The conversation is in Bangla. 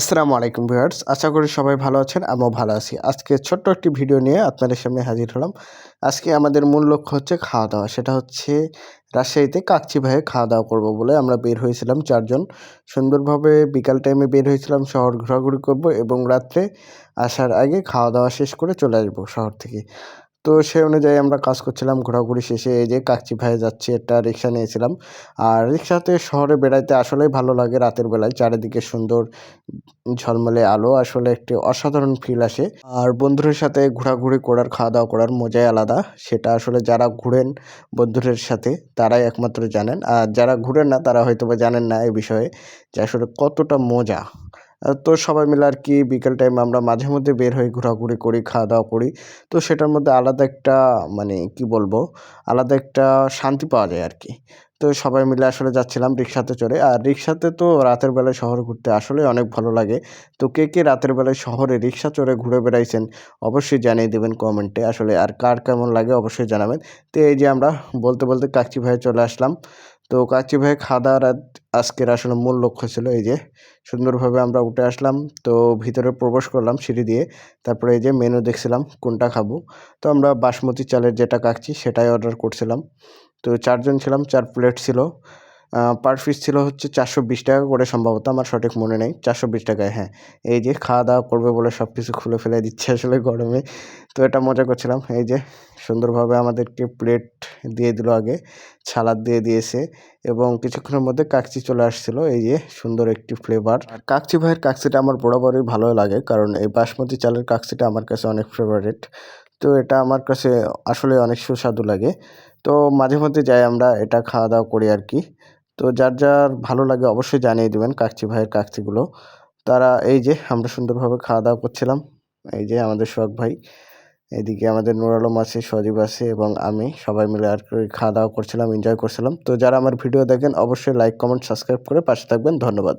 আসসালামু আলাইকুম ভিউয়ার্স, আশা করি সবাই ভালো আছেন, আমিও ভালো আছি। আজকে ছোট্ট একটি ভিডিও নিয়ে আপনাদের সামনে হাজির হলাম। আজকে আমাদের মূল লক্ষ্য হচ্ছে খাওয়া দাওয়া সেটা হচ্ছে রাজশাহীতে কাকচি ভাইয়ে খাওয়া দাওয়া করব বলে আমরা বের হয়েছিলাম চারজন। সুন্দরভাবে বিকাল টাইমে বের হয়েছিলাম, শহর ঘোরাঘুরি করব এবং রাত্রে আসার আগে খাওয়া দাওয়া শেষ করে চলে আসব শহর থেকে। তো সেই অনুযায়ী আমরা কাজ করছিলাম ঘোরাঘুরি শেষে, এই যে কাকচি ভাইয়ে যাচ্ছি, একটা রিক্সা নিয়েছিলাম। আর রিক্সাতে শহরে বেড়াইতে আসলেই ভালো লাগে রাতের বেলায়, চারিদিকে সুন্দর ঝলমলে আলো, আসলে একটি অসাধারণ ফিল আসে। আর বন্ধুদের সাথে ঘোরাঘুরি করার খাওয়া দাওয়া করার মজাই আলাদা, সেটা আসলে যারা ঘুরেন বন্ধুদের সাথে, তারাই একমাত্র জানেন। আর যারা ঘুরেন না, তারা হয়তো বা জানেন না এই বিষয়ে যে আসলে কতটা মজা। তো সবাই মিলে আর কি বিকেল টাইম আমরা মাঝে মধ্যে বের হই, ঘোরাঘুরি করি খাওয়া দাওয়া করি। তো সেটার মধ্যে আলাদা একটা মানে কি বলব, আলাদা একটা শান্তি পাওয়া যায় আর কি। তো সবাই মিলে আসলে যাচ্ছিলাম রিক্সাতে চড়ে। আর রিক্সাতে তো রাতের বেলায় শহর ঘুরতে আসলে অনেক ভালো লাগে। তো কে কে রাতের বেলায় শহরে রিক্সা চড়ে ঘুরে বেড়াইছেন, অবশ্যই জানিয়ে দেবেন কমেন্টে আসলে আর কার কেমন লাগে অবশ্যই জানাবেন। তো এই যে আমরা বলতে বলতে কাকচি ভাইয়ে চলে আসলাম। তো কাকচি ভাই খাওয়া দাওয়ার আজকের আসলে মূল লক্ষ্য ছিল এই যে সুন্দরভাবে আমরা উঠে আসলাম। তো ভিতরে প্রবেশ করলাম সিঁড়ি দিয়ে। তারপরে এই যে মেনু দেখছিলাম, কোনটা খাব। তো আমরা বাসমতি চালের যেটা কাকছি সেটাই অর্ডার করছিলাম। তো চারজন ছিলাম, চার প্লেট ছিল। পার পিস ছিল হচ্ছে চারশো বিশ টাকা করে সম্ভবত, আমার সঠিক মনে নেই। চারশো বিশ টাকায় হ্যাঁ। এই যে খাওয়া দাওয়া করবে বলে সব কিছু খুলে ফেলে দিচ্ছে আসলে গরমে। তো এটা মজা করছিলাম। এই যে সুন্দরভাবে আমাদেরকে প্লেট দিয়ে দিল আগে ছালাদ দিয়ে দিয়েছে এবং কিছুক্ষণের মধ্যে কাকচি চলে আসছিল। এই যে সুন্দর একটি ফ্লেভার কাকচি ভাইয়ের কাকচিটা আমার বরাবরই ভালো লাগে, কারণ এই বাসমতি চালের কাকচিটা আমার কাছে অনেক ফেভারিট তো এটা আমার কাছে আসলে অনেক সুস্বাদু লাগে। তো মাঝে মধ্যে যাই আমরা, এটা খাওয়া দাওয়া করি আর কি। তো যার যার ভালো লাগে অবশ্যই জানিয়ে দেবেন কাকচি ভাইয়ের কাকচিগুলো। তারা এই যে আমরা সুন্দরভাবে খাওয়া দাওয়া করছিলাম, এই যে আমাদের সোহাগ ভাই, এদিকে আমাদের নুর আলম আছে, সজীব আছে এবং আমি সবাই মিলে আর খাওয়া দাওয়া করছিলাম এনজয় করছিলাম। তো যারা আমার ভিডিও দেখেন অবশ্যই লাইক কমেন্ট সাবস্ক্রাইব করে পাশে থাকবেন। ধন্যবাদ।